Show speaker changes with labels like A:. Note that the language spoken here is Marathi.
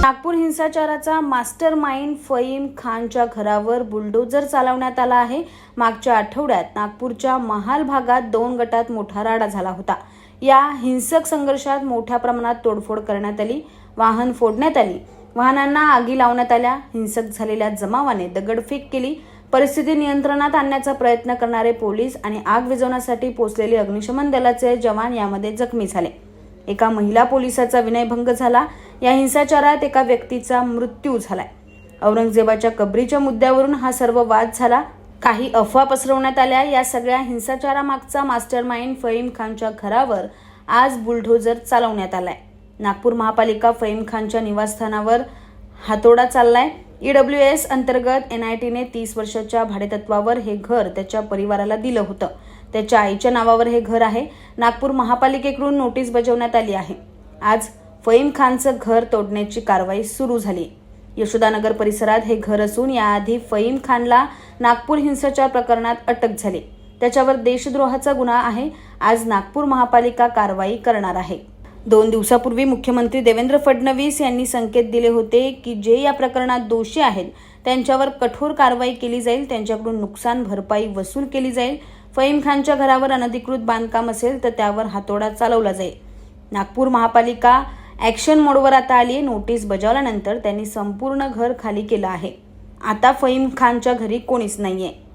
A: नागपूर हिंसाचाराचा मास्टर माइंड फईम खानच्या घरावर बुलडोजर चालवण्यात आला आहे. मागच्या आठवड्यात नागपूरच्या महाल भागात दोन गटात मोठा राडा झाला होता. या हिंसक संघर्षात मोठ्या प्रमाणात तोडफोड करण्यात आली वाहन फोडण्यात आली. वाहनांना आगी लावण्यात आल्या. हिंसक झालेल्या जमावाने दगडफेक केली. परिस्थिती नियंत्रणात आणण्याचा प्रयत्न करणारे पोलीस आणि आग विझवण्यासाठी पोचलेले अग्निशमन दलाचे जवान यामध्ये जखमी झाले. एका महिला पोलिसाचा विनयभंग झाला. या हिंसाचारात एका व्यक्तीचा मृत्यू झालाय. औरंगजेबाच्या कबरीच्या मुद्द्यावरून हा सर्व वाद झाला. काही अफवा पसरवण्यात आल्या. या सगळ्या हिंसाचारामागचा मास्टर माइंड फईम खानच्या घरावर आज बुलढोजर चालवण्यात आलाय. नागपूर महापालिका फईम खानच्या निवासस्थानावर हातोडा चाललाय. ईडब्ल्यू एस अंतर्गत एन आय टीने तीस वर्षाच्या भाडेतत्वावर हे घर त्याच्या परिवाराला दिलं होतं. त्याच्या आईच्या नावावर हे घर आहे. नागपूर महापालिकेकडून नोटीस बजावण्यात आली आहे. आज फईम खानचं घर तोडण्याची कारवाई सुरू झाली. यशोदानगर परिसरात हे घर असून याआधी फईम खानला नागपूर हिंसाचार प्रकरणात अटक झाली. त्याच्यावर देशद्रोहाचा गुन्हा आहे. आज नागपूर महापालिका कारवाई करणार आहे. दोन दिवसापूर्वी मुख्यमंत्री देवेंद्र फडणवीस यांनी संकेत दिले होते की जे या प्रकरणात दोषी आहेत त्यांच्यावर कठोर कारवाई केली जाईल त्यांच्याकडून नुकसान भरपाई वसूल केली जाईल. फईम खानच्या घरावर अनधिकृत बांधकाम असेल तर त्यावर हातोडा चालवला जाईल. नागपूर महापालिका ॲक्शन मोडवर आता आली आहे नोटीस बजावल्यानंतर त्यांनी संपूर्ण घर खाली केलं आहे. आता फईम खानच्या घरी कोणीच नाही आहे